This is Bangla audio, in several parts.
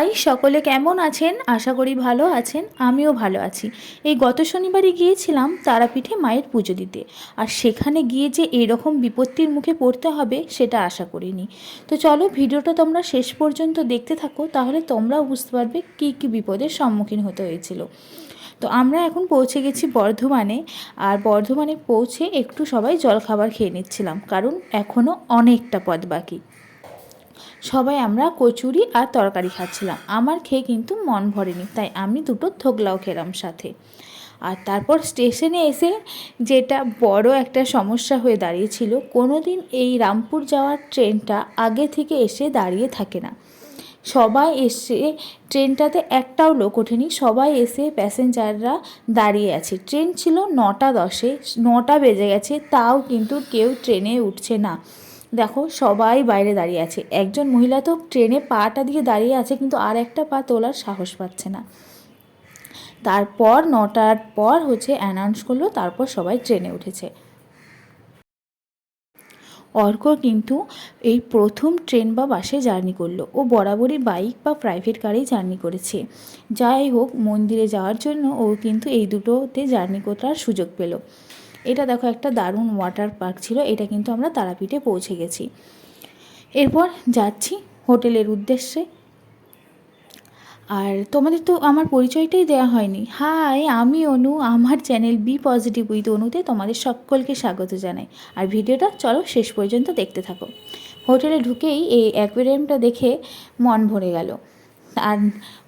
হাই সকলে কেমন আছেন? আশা করি ভালো আছেন, আমিও ভালো আছি। এই গত শনিবারই গিয়েছিলাম তারাপীঠে মায়ের পুজো দিতে। আর সেখানে গিয়ে যে এরকম বিপত্তির মুখে পড়তে হবে সেটা আশা করিনি। তো চলো ভিডিওটা তোমরা শেষ পর্যন্ত দেখতে থাকো, তাহলে তোমরাও বুঝতে পারবে কী কী বিপদের সম্মুখীন হতে হয়েছিল। তো আমরা এখন পৌঁছে গেছি বর্ধমানে, আর বর্ধমানে পৌঁছে একটু সবাই জলখাবার খেয়ে নিচ্ছিলাম, কারণ এখনও অনেকটা পথ বাকি। সবাই আমরা কচুরি আর তরকারি খাচ্ছিলাম। আমার খেয়ে কিন্তু মন ভরেনি, তাই আমি দুটো থোকলাও খেলাম সাথে। আর তারপর স্টেশনে এসে যেটা বড় একটা সমস্যা হয়ে দাঁড়িয়েছিল কোনো দিন এই রামপুর যাওয়ার ট্রেনটা আগে থেকে এসে দাঁড়িয়ে থাকে না। সবাই এসে ট্রেনটাতে একটাও লোক ওঠেনি, সবাই এসে প্যাসেঞ্জাররা দাঁড়িয়ে আছে। ট্রেন ছিল নটা দশে, নটা বেজে গেছে, তাও কিন্তু কেউ ট্রেনে উঠছে না। দেখো, সবাই বাইরে দাঁড়িয়ে আছে। একজন মহিলা তো ট্রেনে পাটা দিয়ে দাঁড়িয়ে আছে, কিন্তু আর একটা পা তোলার সাহস পাচ্ছে না। তারপর নটার পর হচ্ছে অ্যানাউন্স করল, তারপর সবাই ট্রেনে উঠেছে। অর্ক কিন্তু এই প্রথম ট্রেন বা বাসে জার্নি করল। ও বরাবরই বাইক বা প্রাইভেট কারেই জার্নি করেছে। যাই হোক, মন্দিরে যাওয়ার জন্য ও কিন্তু এই দুটোতে জার্নি করার সুযোগ পেল। এটা দেখো একটা দারুণ ওয়াটার পার্ক ছিল, এটা কিন্তু আমরা তারাপীঠে পৌঁছে গেছি। এরপর যাচ্ছি হোটেলের উদ্দেশ্যে। আর তোমাদের তো আমার পরিচয়টাই দেওয়া হয়নি। হাই আমি অনু, আমার চ্যানেল বি পজিটিভ উইথ অনুতে তোমাদের সকলকে স্বাগত জানাই। আর ভিডিওটা চলো শেষ পর্যন্ত দেখতে থাকো। হোটেলে ঢুকেই এই অ্যাকোয়ারিয়ামটা দেখে মন ভরে গেল। আর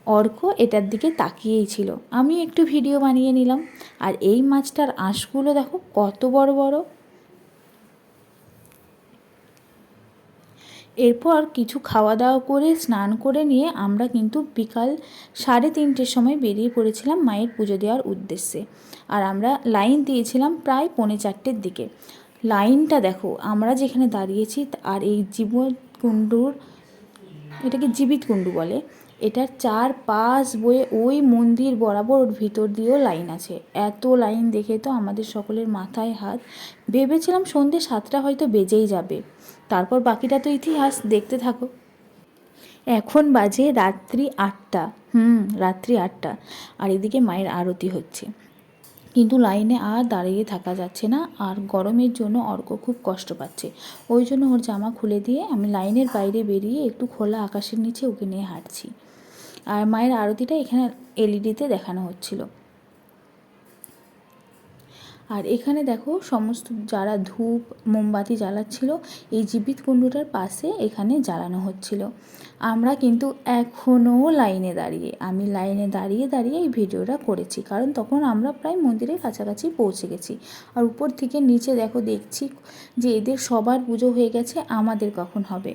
অর্ক এটার দিকে তাকিয়েই ছিল। আমি একটু ভিডিও বানিয়ে নিলাম। আর এই মাছটার আঁশগুলো দেখো কত বড় বড়। এরপর কিছু খাওয়া দাওয়া করে, স্নান করে নিয়ে আমরা কিন্তু বিকাল সাড়ে তিনটের সময় বেরিয়ে পড়েছিলাম মায়ের পুজো দেওয়ার উদ্দেশ্যে। আর আমরা লাইন দিয়েছিলাম প্রায় পৌনে চারটের দিকে। লাইনটা দেখো, আমরা যেখানে দাঁড়িয়েছি, আর এই জীবন কুণ্ডুর এটাকে জীবিত কুণ্ডু বলে। এটার চার পাশ বয়ে ওই মন্দির বরাবর ওর ভিতর দিয়েও লাইন আছে। এত লাইন দেখে তো আমাদের সকলের মাথায় হাত। ভেবেছিলাম সন্ধ্যে সাতটা হয়তো বেজেই যাবে। তারপর বাকিটা তো ইতিহাস, দেখতে থাকো। এখন বাজে রাত্রি আটটা। হুম, রাত্রি আটটা। আর এদিকে মায়ের আরতি হচ্ছে। কিন্তু লাইনে আর দাঁড়িয়ে থাকা যাচ্ছে না আর গরমের জন্য অর্ক খুব কষ্ট পাচ্ছে। ওই জন্য ওর জামা খুলে দিয়ে আমি লাইনের বাইরে বেরিয়ে একটু খোলা আকাশের নিচে ওকে নিয়ে হাঁটছি। আর মায়ের আরতিটা এখানে এলইডিতে দেখানো হচ্ছিল। আর এখানে দেখো সমস্ত যারা ধূপ, মোমবাতি জ্বালাচ্ছিল, এই জীবিত কুণ্ডুটার পাশে এখানে জ্বালানো হচ্ছিল। আমরা কিন্তু এখনও লাইনে দাঁড়িয়ে, আমি লাইনে দাঁড়িয়ে দাঁড়িয়ে এই ভিডিওটা করেছি, কারণ তখন আমরা প্রায় মন্দিরের কাছাকাছি পৌঁছে গেছি। আর উপর থেকে নিচে দেখো দেখছি যে এদের সবার পুজো হয়ে গেছে, আমাদের কখন হবে?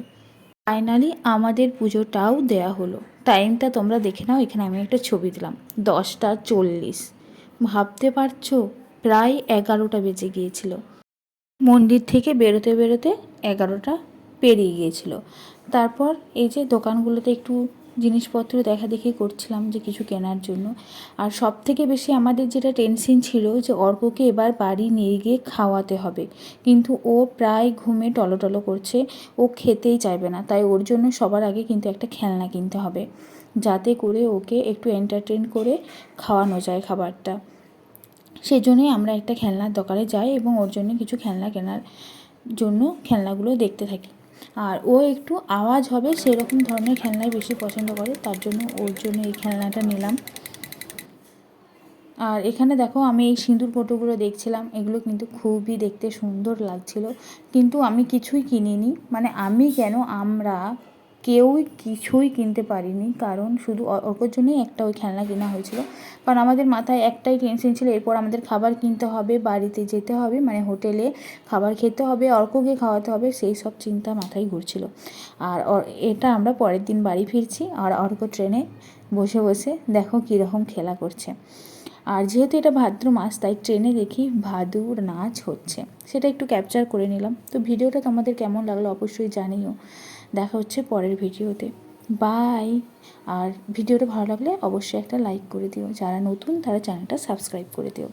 ফাইনালি আমাদের পুজোটাও দেয়া হলো। টাইমটা তোমরা দেখে নাও, এখানে আমি একটা ছবি দিলাম। দশটা চল্লিশ। ভাবতে পারছ? প্রায় এগারোটা বেজে গিয়েছিল। মন্দির থেকে বেরোতে বেরোতে এগারোটা পেরিয়ে গিয়েছিল। তারপর এই যে দোকানগুলোতে একটু জিনিসপত্র দেখা দেখি করছিলাম যে কিছু কেনার জন্য। আর সব থেকে বেশি আমাদের যেটা টেনশন ছিল যে অর্ককে এবার বাড়ি নিয়ে গিয়ে খাওয়াতে হবে। কিন্তু ও প্রায় ঘুমে টলটলো করছে, ও খেতেই চাইবে না। তাই ওর জন্য সবার আগে কিন্তু একটা খেলনা কিনতে হবে, যাতে করে ওকে একটু এন্টারটেন করে খাওয়ানো যায় খাবারটা। সেই জন্যই আমরা একটা খেলনার দোকানে যাই এবং ওর জন্য কিছু খেলনা কেনার জন্য খেলনাগুলো দেখতে থাকি। আর ও একটু আওয়াজ হবে সেরকম ধরনের খেলনাই বেশি পছন্দ করে, তার জন্য ওর জন্য এই খেলনাটা নিলাম। আর এখানে দেখো আমি এই সিঁদুর ফটোগুলো দেখছিলাম, এগুলো কিন্তু খুবই দেখতে সুন্দর লাগছিল। কিন্তু আমি কিছুই কিনিনি। মানে আমি কেন আমরা কেউই কিছুই কিনতে পারিনি, কারণ শুধু অর্কর জন্যই একটা ওই খেলনা কেনা হয়েছিল। কারণ আমাদের মাথায় একটাই টেনশন ছিল, এরপর আমাদের খাবার কিনতে হবে, বাড়িতে যেতে হবে মানে হোটেলে খাবার খেতে হবে, অর্ককে খাওয়াতে হবে, সেই সব চিন্তা মাথায় ঘুরছিল। আর এটা আমরা পরের দিন বাড়ি ফিরছি, আর অর্ক ট্রেনে বসে বসে দেখো কীরকম খেলা করছে। আর যেহেতু এটা ভাদ্র মাস, তাই ট্রেনে দেখি ভাদুর নাচ হচ্ছে। সেটা একটু ক্যাপচার করে নিলাম। তো ভিডিওটা তোমাদের কেমন লাগল অবশ্যই জানিও। দেখা হচ্ছে পরের ভিডিওতে। বাই। আর ভিডিওটা ভালো লাগলে অবশ্যই একটা লাইক করে দিও। যারা নতুন, তারা চ্যানেলটা সাবস্ক্রাইব করে দিও।